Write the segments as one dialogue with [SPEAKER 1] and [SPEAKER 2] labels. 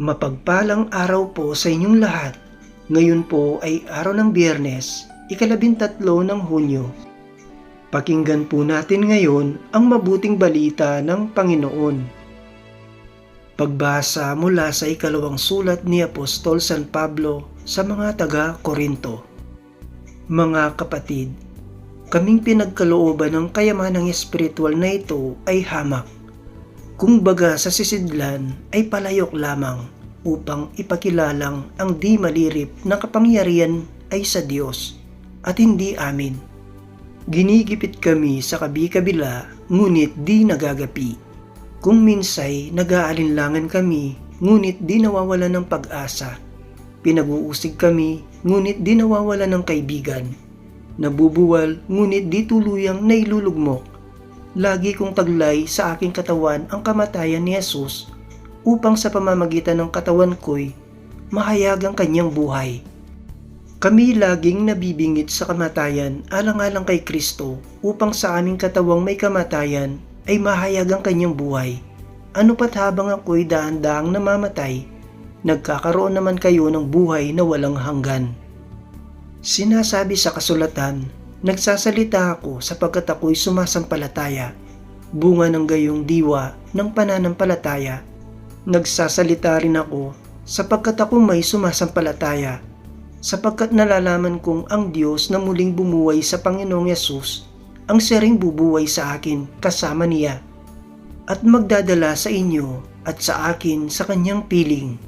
[SPEAKER 1] Mapagpalang araw po sa inyong lahat. Ngayon po ay araw ng biyernes, ikalabintatlo ng Hunyo. Pakinggan po natin ngayon ang mabuting balita ng Panginoon. Pagbasa mula sa ikalawang sulat ni Apostol San Pablo sa mga taga-Korinto. Mga kapatid, kaming pinagkalooban ng kayamanang espiritual na ito ay hamak kung baga sa sisidlan ay palayok lamang upang ipakilalang ang di malirip na kapangyarihan ay sa Diyos at hindi amin. Ginigipit kami sa kabi-kabila ngunit di nagagapi. Kung minsay nag-aalinlangan kami ngunit di nawawala ng pag-asa. Pinag-uusig kami ngunit di nawawala ng kaibigan. Nabubuwal ngunit di tuluyang nailulugmok lagi kong taglay sa aking katawan ang kamatayan ni Jesus upang sa pamamagitan ng katawan ko'y mahayag ang kanyang buhay. Kami laging nabibingit sa kamatayan alang-alang kay Kristo upang sa aming katawang may kamatayan ay mahayag ang kanyang buhay. Ano pat habang ako'y daan-daang namamatay, nagkakaroon naman kayo ng buhay na walang hanggan. Sinasabi sa kasulatan Nagsasalita ako sapagkat ako'y sumasampalataya, bunga ng gayong diwa ng pananampalataya. Nagsasalita rin ako sapagkat ako may sumasampalataya, sapagkat nalalaman kong ang Diyos na muling bumuhay sa Panginoong Yesus ang sering bubuhay sa akin kasama niya at magdadala sa inyo at sa akin sa kanyang piling.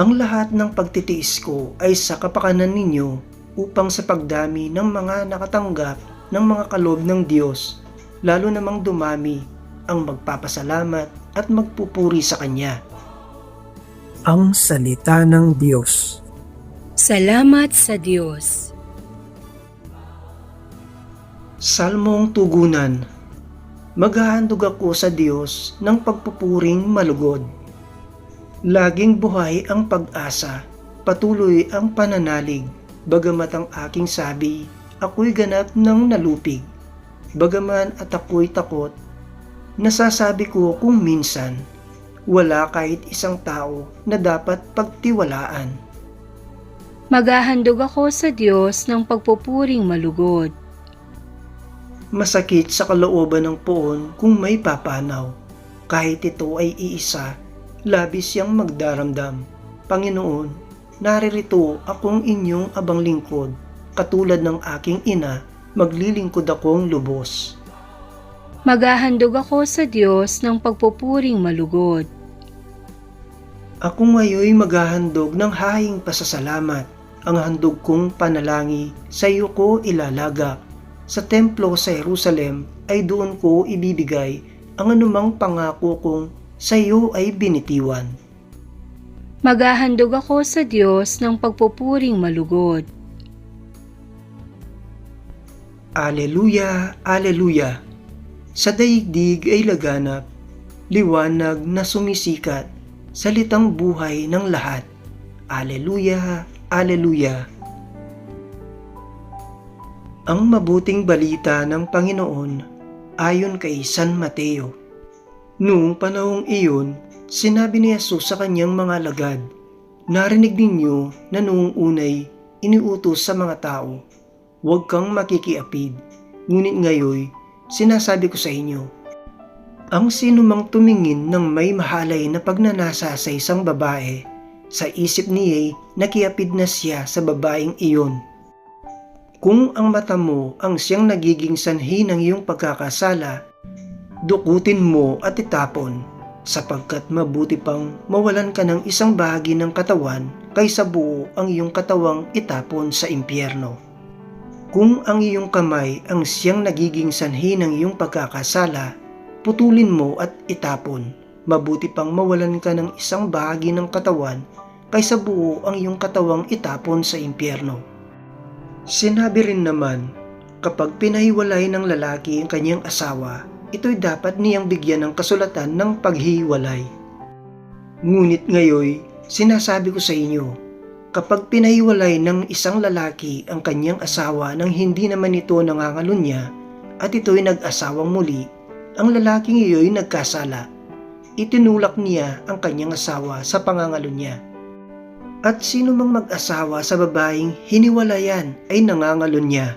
[SPEAKER 1] Ang lahat ng pagtitiis ko ay sa kapakanan ninyo upang sa pagdami ng mga nakatanggap ng mga kalob ng Diyos, lalo namang dumami ang magpapasalamat at magpupuri sa Kanya.
[SPEAKER 2] Ang Salita ng Diyos
[SPEAKER 3] Salamat sa Diyos.
[SPEAKER 1] Salmong Tugunan Maghahandog ako sa Diyos ng pagpupuring malugod. Laging buhay ang pag-asa, patuloy ang pananalig Bagamat ang aking sabi, ako'y ganap ng nalupig. Bagaman at ako'y takot, nasasabi ko kung minsan, wala kahit isang tao na dapat pagtiwalaan.
[SPEAKER 3] Maghahandog ako sa Diyos ng pagpupuring malugod.
[SPEAKER 1] Masakit sa kalooban ng poon kung may papanaw. Kahit ito ay iisa, labis siyang magdaramdam. Panginoon, naririto akong inyong abang lingkod, katulad ng aking ina, maglilingkod akong lubos.
[SPEAKER 3] Maghahandog ako sa Diyos ng pagpupuring malugod.
[SPEAKER 1] Ako ngayoy maghahandog ng hahing pasasalamat. Ang handog kong panalangin sa iyo ko ilalagak. Sa templo sa Jerusalem ay doon ko ibibigay ang anumang pangako kong sa iyo ay binitiwan.
[SPEAKER 3] Maghahandog ako sa Diyos ng pagpupuring malugod.
[SPEAKER 1] Aleluya, Aleluya. Sa daigdig ay laganap, liwanag na sumisikat, salitang buhay ng lahat. Aleluya, Aleluya. Ang mabuting balita ng Panginoon ayon kay San Mateo. Noong panahong iyon, sinabi ni Jesus sa kanyang mga lagad, Narinig ninyo na noong unay iniutos sa mga tao huwag kang makikiapid. Ngunit ngayon, sinasabi ko sa inyo, ang sinumang tumingin ng may mahalay na pagnanasa sa isang babae, sa isip niya'y nakiapid na siya sa babaeng iyon. Kung ang mata mo ang siyang nagiging sanhi ng iyong pagkakasala, dukutin mo at itapon, sapagkat mabuti pang mawalan ka ng isang bahagi ng katawan kaysa buo ang iyong katawang itapon sa impyerno. Kung ang iyong kamay ang siyang nagiging sanhi ng iyong pagkakasala, putulin mo at itapon. Mabuti pang mawalan ka ng isang bahagi ng katawan kaysa buo ang iyong katawang itapon sa impyerno. Sinabi rin naman, kapag pinahiwalay ng lalaki ang kanyang asawa, ito'y dapat niyang bigyan ng kasulatan ng paghiwalay. Ngunit ngayoy, sinasabi ko sa inyo, Kapag pinahiwalay ng isang lalaki ang kanyang asawa nang hindi naman ito nangangalunya at ito'y nag-asawang muli, ang lalaking iyo'y nagkasala. itinulak niya ang kanyang asawa sa pangangalo niya. At sino mang mag-asawa sa babaeng hiniwalayan ay nangangalo niya.